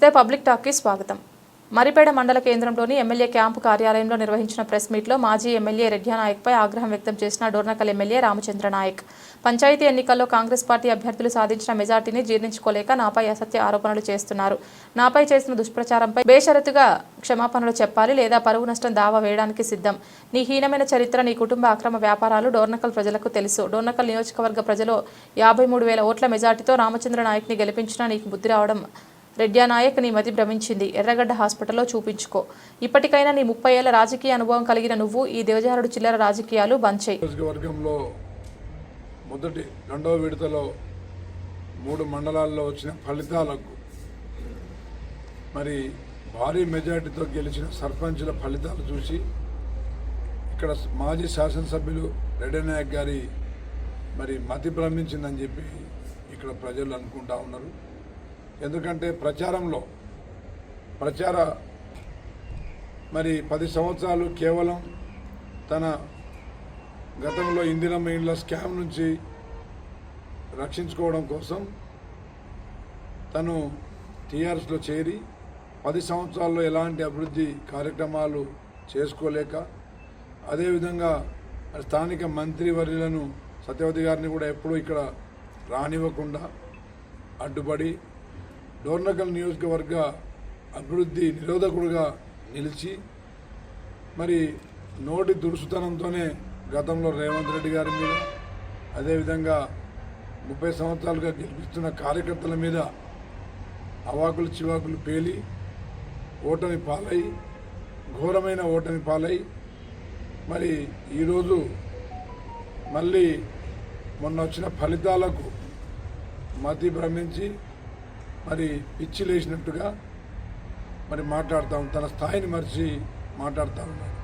నమస్తే పబ్లిక్ టాక్కి స్వాగతం. మరిపేడ మండల కేంద్రంలోని ఎమ్మెల్యే క్యాంపు కార్యాలయంలో నిర్వహించిన ప్రెస్ మీట్లో మాజీ ఎమ్మెల్యే రెడ్యానాయక్పై ఆగ్రహం వ్యక్తం చేసిన డోర్నకల్ ఎమ్మెల్యే రామచంద్ర నాయక్ పంచాయతీ ఎన్నికల్లో కాంగ్రెస్ పార్టీ అభ్యర్థులు సాధించిన మెజార్టీని జీర్ణించుకోలేక నాపై అసత్య ఆరోపణలు చేస్తున్నారు. నాపై చేసిన దుష్ప్రచారంపై బేషరతుగా క్షమాపణలు చెప్పాలి లేదా పరువు నష్టం దావా వేయడానికి సిద్ధం. నీ హీనమైన చరిత్ర నీ కుటుంబ అక్రమ వ్యాపారాలు డోర్నకల్ ప్రజలకు తెలుసు. డోర్నకల్ నియోజకవర్గ ప్రజలు యాభై మూడు వేల ఓట్ల మెజార్టీతో రామచంద్ర నాయక్ని గెలిపించినా నీకు బుద్ధి రావడం రెడ్యానాయక్ నీ మతి భ్రమించింది. ఎర్రగడ్డ హాస్పిటల్లో చూపించుకో. ఇప్పటికైనా నీ ముప్పై ఏళ్ళ రాజకీయ అనుభవం కలిగిన నువ్వు ఈ దేవజారుడు చిల్లర రాజకీయాలు బంద్ చేయి. మొదటి రెండవ విడతలో మూడు మండలాల్లో వచ్చిన ఫలితాలకు మరి భారీ మెజార్టీతో గెలిచిన సర్పంచుల ఫలితాలు చూసి ఇక్కడ మాజీ శాసనసభ్యులు రెడ్డి గారి మరి మతి భ్రమించిందని చెప్పి ఇక్కడ ప్రజలు అనుకుంటా ఉన్నారు. ఎందుకంటే ప్రచారంలో ప్రచార మరి పది సంవత్సరాలు కేవలం తన గతంలో ఇందిరమ్మ ఇండ్ల స్కామ్ నుంచి రక్షించుకోవడం కోసం తను టీఆర్ఎస్లో చేరి పది సంవత్సరాల్లో ఎలాంటి అభివృద్ధి కార్యక్రమాలు చేసుకోలేక అదేవిధంగా స్థానిక స్థానిక మంత్రివర్యులను సత్యవతి గారిని కూడా ఎప్పుడూ ఇక్కడ రానివ్వకుండా అడ్డుపడి డోర్నకల్ నియోజకవర్గ అభివృద్ధి నిరోధకుడుగా నిలిచి మరి నోటి దురుసుతనంతోనే గతంలో రేవంత్ రెడ్డి గారి మీద అదేవిధంగా ముప్పై సంవత్సరాలుగా గెలిపిస్తున్న కార్యకర్తల మీద అవాకులు చివాకులు పేలి ఓటమి పాలై ఘోరమైన ఓటమి పాలై మరి ఈరోజు మళ్ళీ మొన్న వచ్చిన ఫలితాలకు మతి భ్రమించి మరి పిచ్చి లేచినట్టుగా మరి మాట్లాడుతూ తన స్థాయిని మరిచి మాట్లాడుతూ ఉన్నాడు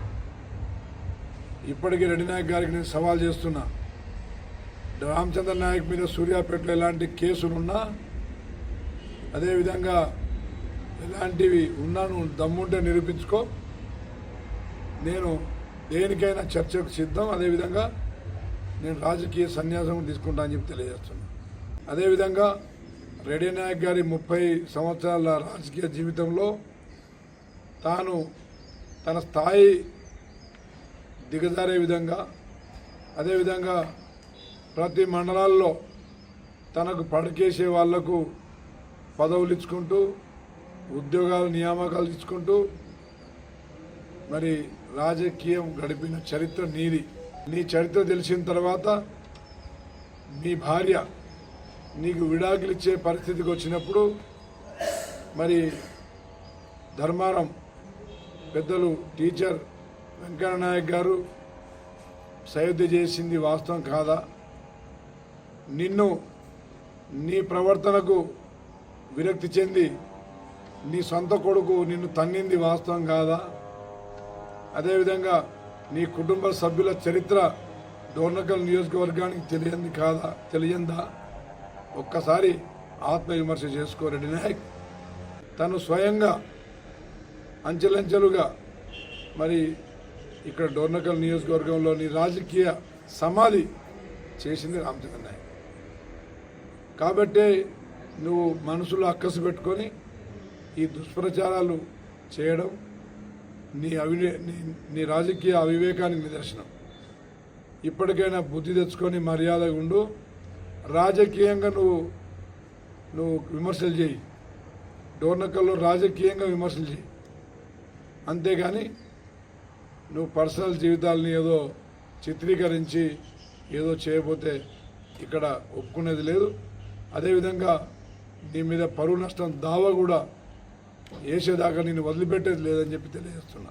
ఇప్పటికీ రెడ్డి నాయక్ గారికి నేను సవాల్ చేస్తున్నా రామచంద్ర నాయక్ మీద సూర్యాపేటలో ఎలాంటి కేసులున్నా అదేవిధంగా ఎలాంటివి ఉన్నాను దమ్ముంటే నిరూపించుకో నేను దేనికైనా చర్చకు సిద్ధం అదేవిధంగా నేను రాజకీయ సన్యాసం తీసుకుంటా అని చెప్పి తెలియజేస్తున్నాను అదేవిధంగా రెడ్డి నాయక్ గారి ముప్పై సంవత్సరాల రాజకీయ జీవితంలో తాను తన స్థాయి దిగజారే విధంగా అదేవిధంగా ప్రతి మండలాల్లో తనకు పడకేసే వాళ్ళకు పదవులు ఇచ్చుకుంటూ ఉద్యోగాలు నియామకాలు ఇచ్చుకుంటూ మరి రాజకీయం గడిపిన చరిత్ర నీది. నీ చరిత్ర తెలిసిన తర్వాత మీ భార్య నీకు విడాకులు ఇచ్చే పరిస్థితికి వచ్చినప్పుడు మరి ధర్మారం పెద్దలు టీచర్ వెంకయ్య గారు సయోధ్య చేసింది వాస్తవం కాదా? నిన్ను నీ ప్రవర్తనకు విరక్తి చెంది నీ సొంత కొడుకు నిన్ను తన్నింది వాస్తవం కాదా? అదేవిధంగా నీ కుటుంబ సభ్యుల చరిత్ర డోర్నకల్ నియోజకవర్గానికి తెలియంది కాదా? తెలియందా? ఒక్కసారి ఆత్మవిమర్శ చేసుకో నాయక్. తను స్వయంగా అంచెలంచెలుగా మరి ఇక్కడ డోర్నకల్ నియోజకవర్గంలోని రాజకీయ సమాధి చేసింది రామచంద్ర నాయక్. కాబట్టే నువ్వు మనసులో అక్కసు పెట్టుకొని ఈ దుష్ప్రచారాలు చేయడం నీ అవివే నీ నీ రాజకీయ అవివేకానికి నిదర్శనం. ఇప్పటికైనా బుద్ధి తెచ్చుకొని మర్యాదగా ఉండు. రాజకీయంగా నువ్వు నువ్వు విమర్శలు చేయి. డోర్నకల్లో రాజకీయంగా విమర్శలు చేయి. అంతేగాని నువ్వు పర్సనల్ జీవితాలని ఏదో చిత్రీకరించి ఏదో చేయబోతే ఇక్కడ ఒప్పుకునేది లేదు. అదేవిధంగా నీ మీద పరువు నష్టం దావా కూడా వేసేదాకా నేను వదిలిపెట్టేది లేదని చెప్పి తెలియజేస్తున్నా.